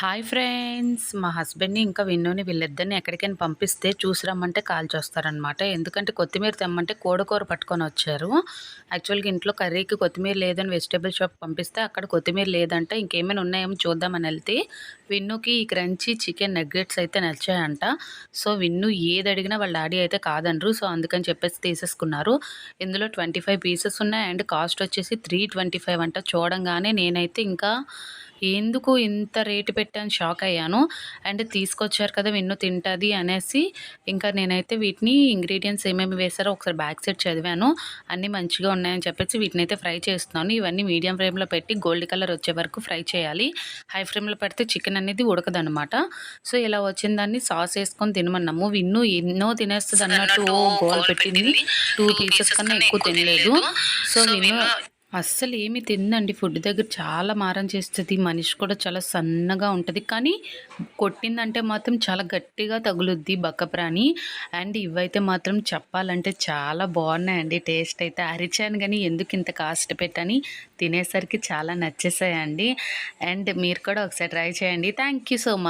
Hi friends మా హస్బెండ్ని ఇంకా విన్నుని వీళ్ళిద్దరిని ఎక్కడికైనా పంపిస్తే చూసి రమ్మంటే కాల్ చేస్తారనమాట ఎందుకంటే కొత్తిమీర తెమ్మంటే కోడకూర పట్టుకొని వచ్చారు. యాక్చువల్గా ఇంట్లో కర్రీకి కొత్తిమీర లేదని వెజిటేబుల్ షాప్ పంపిస్తే అక్కడ కొత్తిమీర లేదంటే ఇంకేమైనా ఉన్నాయేమో చూద్దామని వెళ్తే విన్నుకి ఈ క్రంచీ చికెన్ నగ్గెట్స్ అయితే నచ్చాయంట. సో విన్ను ఏది అడిగినా వాళ్ళ డాడీ అయితే కాదనరు సో అందుకని చెప్పేసి తీసేసుకున్నారు. ఇందులో ట్వంటీ ఫైవ్ పీసెస్ ఉన్నాయి అండ్ కాస్ట్ వచ్చేసి త్రీ ట్వంటీ ఫైవ్ అంట. చూడంగానే నేనైతే ఇంకా ఎందుకు ఇంత రేటు పెట్టాను షాక్ అయ్యాను. అండ్ తీసుకొచ్చారు కదా విన్ను తింటుంది అనేసి ఇంకా నేనైతే వీటిని ఇంగ్రీడియంట్స్ ఏమేమి వేశారో ఒకసారి బ్యాక్ సైడ్ చదివాను. అన్నీ మంచిగా ఉన్నాయని చెప్పేసి వీటిని అయితే ఫ్రై చేస్తున్నాను. ఇవన్నీ మీడియం ఫ్లేమ్లో పెట్టి గోల్డ్ కలర్ వచ్చే వరకు ఫ్రై చేయాలి. హై ఫ్లేమ్లో పెడితే చికెన్ అనేది ఉడకదనమాట సో ఇలా వచ్చిన దాన్ని సాస్ వేసుకొని తినమన్నాము. విన్ను ఎన్నో తినేస్తుంది అన్నట్టు గోల్ పెట్టింది. టూ పీసెస్ కన్నా ఎక్కువ తినలేదు. సో విన్ను అస్సలు ఏమి తిందండి ఫుడ్ దగ్గర చాలా మారం చేస్తుంది. మనిషి కూడా చాలా సన్నగా ఉంటుంది. కానీ కొట్టిందంటే మాత్రం చాలా గట్టిగా తగులుద్ది బక్క ప్రాణి అండ్ ఇవైతే మాత్రం చెప్పాలంటే చాలా బాగున్నాయండి. టేస్ట్ అయితే అరిచాను కానీ ఎందుకు ఇంత కాస్ట్ పెట్టని తినేసరికి చాలా నచ్చేసాయండి. అండ్ మీరు కూడా ఒకసారి ట్రై చేయండి. Thank you so much